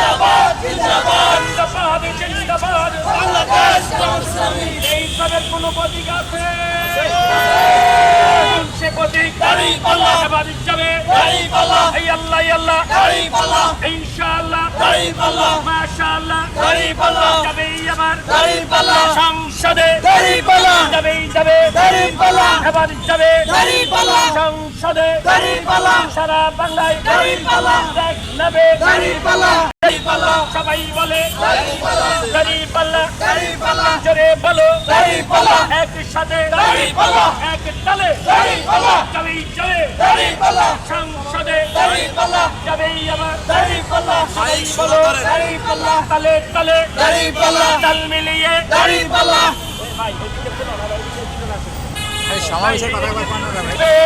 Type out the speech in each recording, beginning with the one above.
জিন্দাবাদ জিন্দাবাদ জিন্দাবাদ জিন্দাবাদ বাংলাদেশ জামাত এই সবের কোনো প্রতীক আছে সে প্রতীক দাঁড়িপাল্লা। স্বাভাবিক যাবে দাঁড়িপাল্লা। এই আল্লাহ এই আল্লাহ। ইনশাআল্লাহ। মাশাআল্লাহ। সংসদে দাঁড়িপাল্লা। যাবেই যাবে দাঁড়িপাল্লা। এবার যাবে দাঁড়িপাল্লা। সংসদে দাঁড়িপাল্লা। সারা বাংলায় দাঁড়িপাল্লা। দেখ নেবে দাঁড়িপাল্লা। দাঁড়িপাল্লা। সবাই বলে। জোরে। একসাথে। এক তালে দাঁড়িপাল্লা। সংসদে দাঁড়িপাল্লা। যাবেই আবার দাঁড়িপাল্লা। সবাই বলো দাঁড়িপাল্লা। তালে তালে দাঁড়িপাল্লা। তাল মিলিয়ে দাঁড়িপাল্লা। ভাই এদিকে তো না, আবার এদিকে এদিকে না। সমাবেশের কথা কন্যা যাবে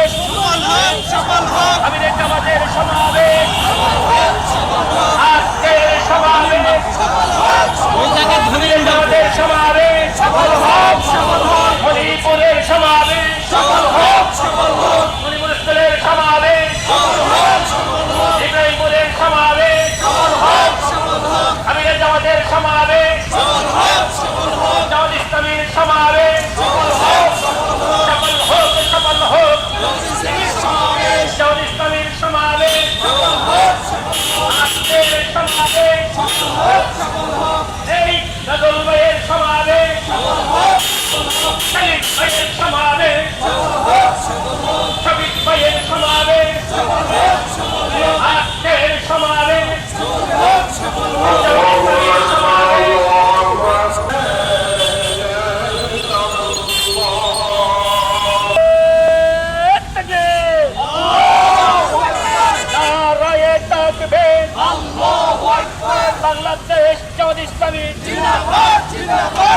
আকবার। বাংলাদেশ জামাত ইসলামী জিন্দাবাদ, জিন্দাবাদ।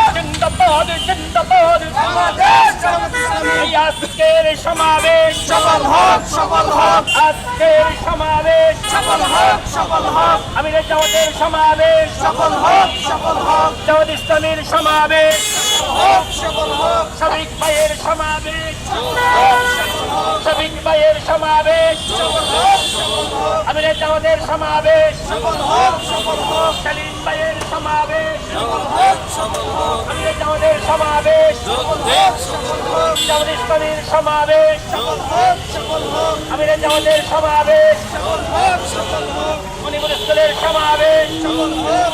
আজকের সমাবেশ সফল হোক, সফল হোক। আজকের সমাবেশ সফল হোক, সফল হোক। আমি জামাতের সমাবেশ সফল হোক, সফল হোক। জামাত ইসলামীর সমাবেশ হোক, সফল হোক। শফিক ভাইয়ের সমাবেশ। শফিক ভাইয়ের সমাবেশ সফল হোক, সফল হোক। আমি জামাতের সমাবেশ সফল হোক, সফল হোক। সালিম ভাইয়ের সমাবেশ সফল হোক, সফল হোক। আমি জামাতের সমাবেশ সফল হোক, সফল হোক। জামাত ইসলামীর সমাবেশ সফল হোক, সফল হোক। আমি জামাতের সমাবেশ সফল হোক, সফল হোক। মণিপুর স্কুলের সমাবেশ সফল হোক,